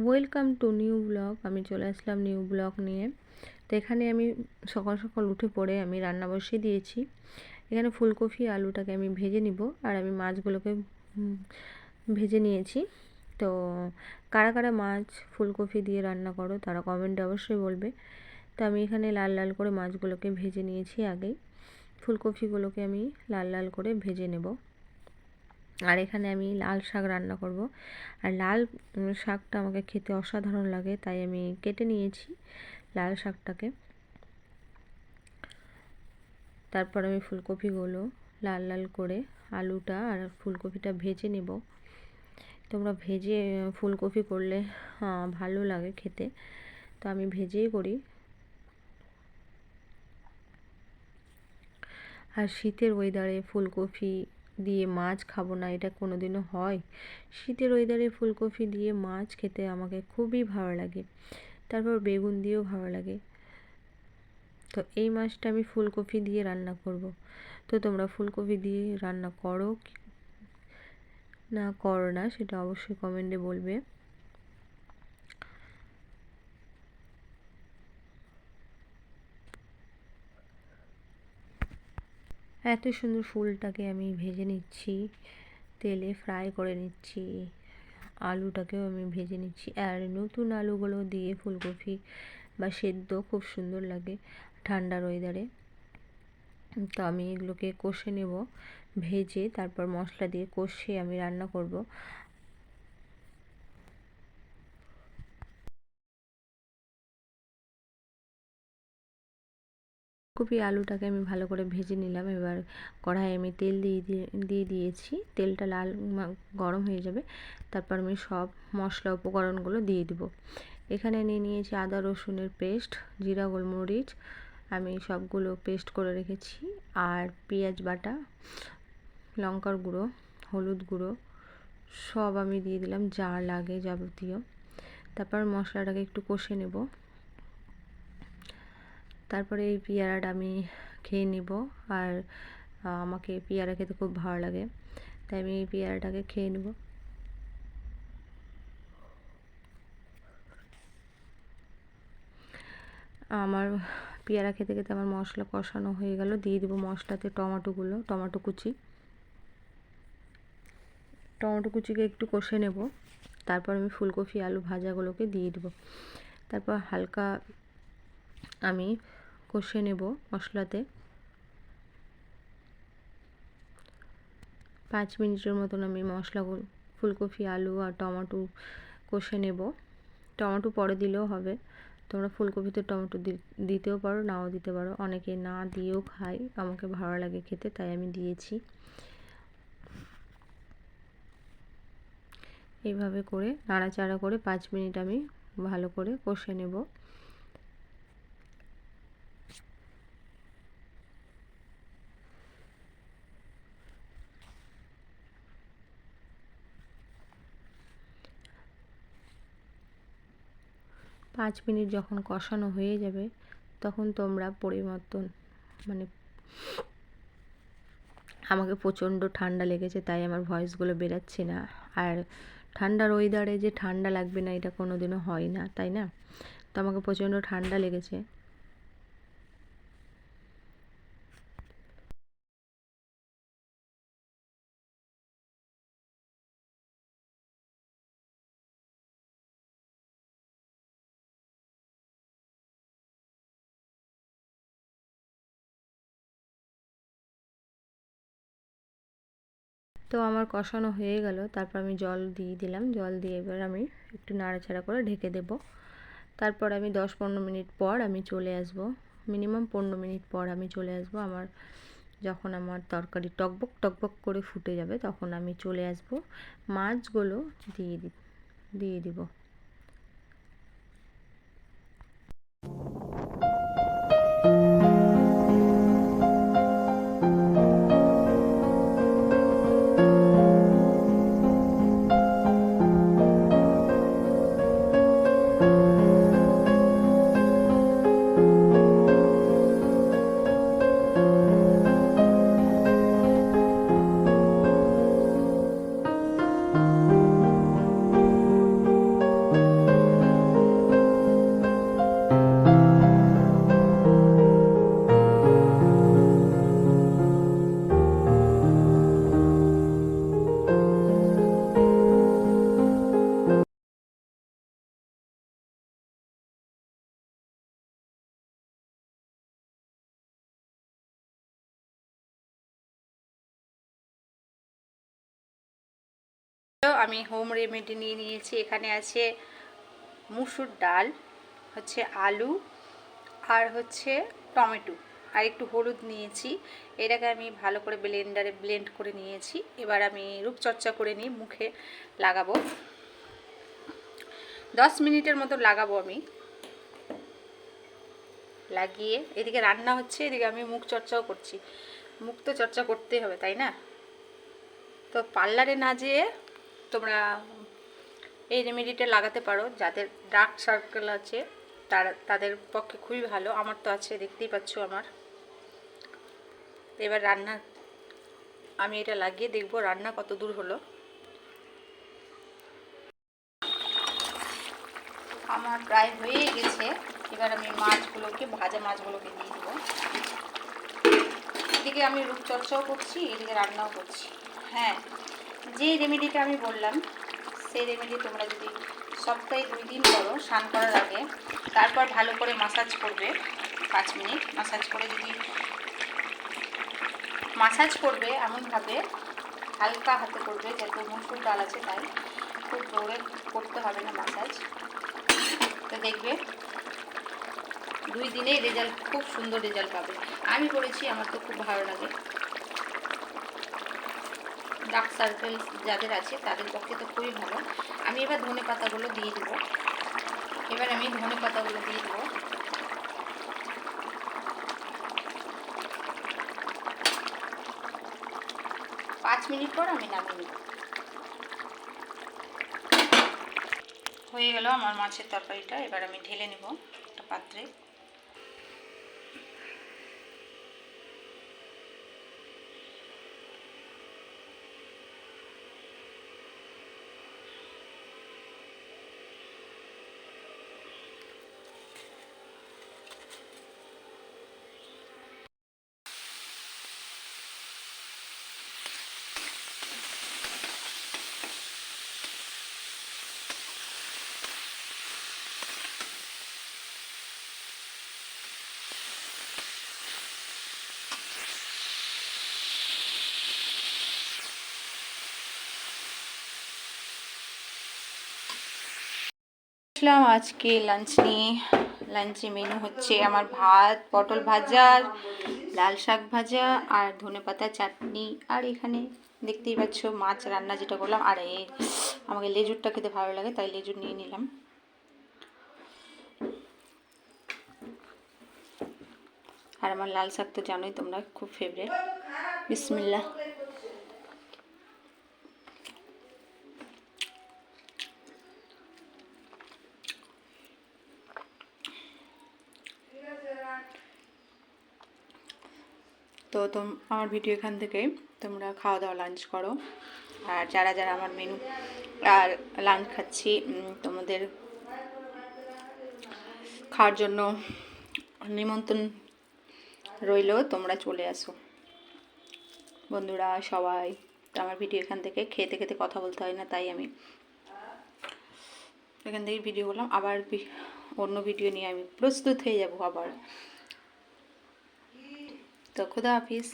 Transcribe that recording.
Welcome to new blog আমি চলে আসলাম new blog নিয়ে। তো এখানে আমি সকাল সকাল উঠে পড়ে আমি রান্না বসিয়ে দিয়েছি। এখানে ফুলকপি, আলুটাকে আমি ভেজে নিব আর আমি মাছগুলোকে ভেজে নিয়েছি। তো কারা কারা মাছ ফুলকপি দিয়ে রান্না করো তারা কমেন্টে অবশ্যই বলবে। তো আমি এখানে লাল লাল করে মাছগুলোকে ভেজে নিয়েছি আগেই। ফুলকপিগুলোকে আমি লাল লাল করে ভেজে নেব। আর এখানে আমি লাল শাক রান্না করব। আর লাল শাকটা আমাকে খেতে অসাধারণ লাগে, তাই আমি কেটে নিয়েছি লাল শাকটাকে। তারপর আমি ফুলকপিগুলো লাল লাল করে আলুটা আর ফুলকপিটা ভেজে নেব। তোমরা ভেজে ফুলকপি করলে ভালো লাগে খেতে। তো আমি ভেজেই করি। আর শীতের ওয়েদারে ফুলকপি দিয়ে মাছ খাব না, এটা কোনো দিনও হয়। শীতের ওয়েদারে ফুলকপি দিয়ে মাছ খেতে আমাকে খুবই ভালো লাগে। তারপর বেগুন দিয়েও ভালো লাগে। তো এই মাছটা আমি ফুলকপি দিয়ে রান্না করব। তো তোমরা ফুলকপি দিয়ে রান্না করো না করো না, সেটা অবশ্যই কমেন্টে বলবে। এত সুন্দর ফুলটাকে আমি ভেজে নিচ্ছি, তেলে ফ্রাই করে নিচ্ছি, আলুটাকেও আমি ভেজে নিচ্ছি। আর নতুন আলুগুলো দিয়ে ফুলকপি বা সেদ্ধ খুব সুন্দর লাগে ঠান্ডার ওয়েদারে তো আমি এগুলোকে কষে নেব, ভেজে তারপর মশলা দিয়ে কষে আমি রান্না করব। ফুলকপি আলুটাকে আমি ভালো করে ভেজে নিলাম। এবার কড়াইয়ে আমি তেল দিয়ে দিয়ে দিয়েছি। তেলটা লাল গরম হয়ে যাবে। তারপর আমি সব মশলা উপকরণগুলো দিয়ে দিব। এখানে নিয়ে নিয়েছি আদা, রসুনের পেস্ট, জিরা, গোলমরিচ। আমি সবগুলো পেস্ট করে রেখেছি। আর পেঁয়াজ বাটা, লঙ্কার গুঁড়ো, হলুদ গুঁড়ো, সব আমি দিয়ে দিলাম যা লাগে যাবতীয়। তারপর মশলাটাকে একটু কষে নেব। তারপরে এই পেয়ারাটা আমি খেয়ে নিব। আর আমাকে পেয়ারা খেতে খুব ভালো লাগে। তাই আমি এই পেয়ারাটাকে খেয়ে নেব। আমার পেয়ারা খেতে খেতে আমার মশলা কষানো হয়ে গেল। দিয়ে দেবো মশলাতে টমেটোগুলো, টমেটো কুচি। টমেটো কুচিকে একটু কষে নেব। তারপর আমি ফুলকপি, আলু ভাজাগুলোকে দিয়ে দেবো। তারপর হালকা আমি কষে নেব মশলাতে। পাঁচ মিনিটের মতন আমি মশলাগুলো ফুলকপি, আলু আর টমেটো কষে নেব। টমেটো পরে দিলেও হবে। তোমরা ফুলকপিতে টমেটো দিতেও পারো, নাও দিতে পারো। অনেকে না দিয়েও খায়, আমাকে ভালো লাগে খেতে, তাই আমি দিয়েছি। এইভাবে করে, নাড়াচাড়া করে পাঁচ মিনিট আমি ভালো করে কষে নেব। পাঁচ মিনিট যখন কষানো হয়ে যাবে, তখন তোমরা পরিবর্তন মানে আমাকে প্রচণ্ড ঠান্ডা লেগেছে, তাই আমার ভয়েসগুলো বেরাচ্ছে না। আর ঠান্ডার ওয়েদারে যে ঠান্ডা লাগবে না, এটা কোনো দিনও হয় না, তাই না? তো আমাকে প্রচণ্ড ঠান্ডা লেগেছে। তো আমার কষানো হয়ে গেল। তারপর আমি জল দিয়ে দিলাম। জল দিয়ে এবার আমি একটু নাড়াচাড়া করে ঢেকে দেব। তারপর আমি দশ পনেরো মিনিট পর আমি চলে আসব। মিনিমাম পনেরো মিনিট পর আমি চলে আসব আমার যখন আমার তরকারি টকবক টকবক করে ফুটে যাবে তখন আমি চলে আসব। মাছগুলো দিয়ে দিয়ে দিব। আমি হোম রেমেডি নিয়ে নিয়েছি। এখানে আছে মুসুর ডাল, হচ্ছে আলু আর হচ্ছে টমেটো। আর একটু হলুদ নিয়েছি। এটাকে আমি ভালো করে ব্লেন্ডারে ব্লেন্ড করে নিয়েছি। এবার আমি রূপচর্চা করে নিই, মুখে লাগাবো। দশ মিনিটের মতো লাগাবো আমি। লাগিয়ে, এদিকে রান্না হচ্ছে, এদিকে আমি মুখ চর্চাও করছি। মুখ তো চর্চা করতেই হবে, তাই না? তো পার্লারে না যেয়ে তোমরা এই রেমেডিটা লাগাতে পারো। যাদের ডার্ক সার্কেল আছে, তারা, তাদের পক্ষে খুবই ভালো। আমার তো আছে, দেখতেই পাচ্ছ আমার। এবার রান্না, আমি এটা লাগিয়ে দেখব রান্না কত দূর হলো। আমার প্রায় হয়ে গেছে। এবার আমি মাছগুলোকে, ভাজা মাছগুলোকে দিয়ে দেবো। এদিকে আমি রূপচর্চাও করছি, এদিকে রান্নাও করছি। হ্যাঁ যে রেমেডিটা আমি বললাম, সেই রেমেডি তোমরা যদি সপ্তাহে দুই দিন করো, স্নান করার আগে, তারপর ভালো করে মাসাজ করবে, পাঁচ মিনিট মাসাজ করে যদি মাসাজ করবে এমনভাবে, হালকা হাতে করবে, যেহেতু মসুর ডাল আছে তাই, খুব জোরে করতে হবে না মাসাজ তো দেখবে, দুই দিনেই রেজাল্ট খুব সুন্দর রেজাল্ট পাবে। আমি করেছি আমার তো খুব ভালো লাগে। ডার্ক সার্কেল যাদের আছে, তাদের পক্ষে তো খুবই ভালো। আমি এবার ধনে পাতাগুলো দিয়ে দেবো। এবার আমি ধনে পাতাগুলো দিয়ে দেবো। পাঁচ মিনিট পর আমি নামিয়ে নেব। হয়ে গেল আমার মাছের তরকারিটা। এবার আমি ঢেলে নেব একটা পাত্রে। আসলাম আজকে লাঞ্চ নিয়ে। লাঞ্চে মেনু হচ্ছে আমার ভাত, পটল ভাজা লাল শাক ভাজা, আর ধনেপাতা চাটনি। আর এখানে দেখতেই পাচ্ছ মাছ রান্না যেটা করলাম। আর এ আমাকে লেজুরটা খেতে ভালো লাগে, তাই লেজুর নিয়ে নিলাম। আর আমার লাল শাক তো জানোই তোমরা, খুব ফেভারেট বিসমিল্লা তো তোম, আমার ভিডিও এখান থেকে তোমরা খাওয়া দাওয়া লাঞ্চ করো। আর যারা যারা আমার মেনু আর লাঞ্চ খাচ্ছি তোমাদের খাওয়ার জন্য নিমন্ত্রণ রইল, তোমরা চলে আসো। বন্ধুরা, সবাই আমার ভিডিও এখান থেকে খেতে খেতে কথা বলতে হয় না, তাই আমি এখান থেকে ভিডিও করলাম। আবার অন্য ভিডিও নিয়ে আমি প্রস্তুত হয়ে যাব আবার। তো খুদা হাফিজ।